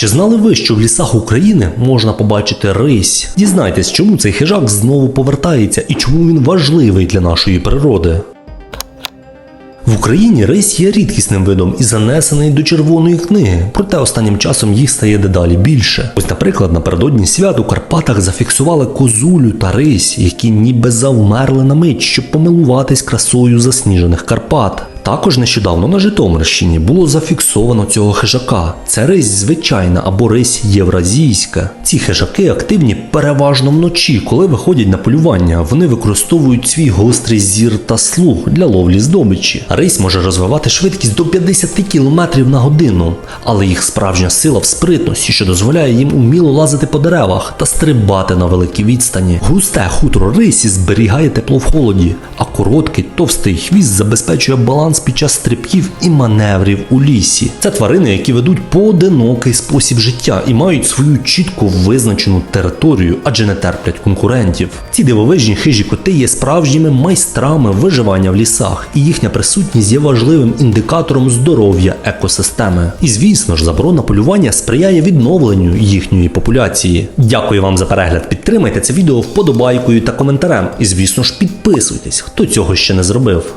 чи знали ви, що в лісах України можна побачити рись? Дізнайтесь, чому цей хижак знову повертається і чому він важливий для нашої природи. В Україні рись є рідкісним видом і занесений до червоної книги, проте останнім часом їх стає дедалі більше. Ось, наприклад, напередодні свят у Карпатах зафіксували козулю та рись, які ніби завмерли на мить, щоб помилуватись красою засніжених Карпат. Також нещодавно на Житомирщині було зафіксовано цього хижака. Це рись звичайна або рись євразійська. Ці хижаки активні переважно вночі, коли виходять на полювання. Вони використовують свій гострий зір та слух для ловлі здобичі. Рись може розвивати швидкість до 50 км на годину, але їх справжня сила в спритності, що дозволяє їм уміло лазити по деревах та стрибати на великій відстані. Густе хутро рисі зберігає тепло в холоді, а короткий товстий хвіст забезпечує баланс під час стрибків і маневрів у лісі. Це тварини, які ведуть поодинокий спосіб життя і мають свою чітко визначену територію, адже не терплять конкурентів. Ці дивовижні хижі коти є справжніми майстрами виживання в лісах, і їхня присутність є важливим індикатором здоров'я екосистеми. І звісно ж, заборона полювання сприяє відновленню їхньої популяції. Дякую вам за перегляд. Підтримайте це відео вподобайкою та коментарем. І звісно ж, підписуйтесь, хто цього ще не зробив.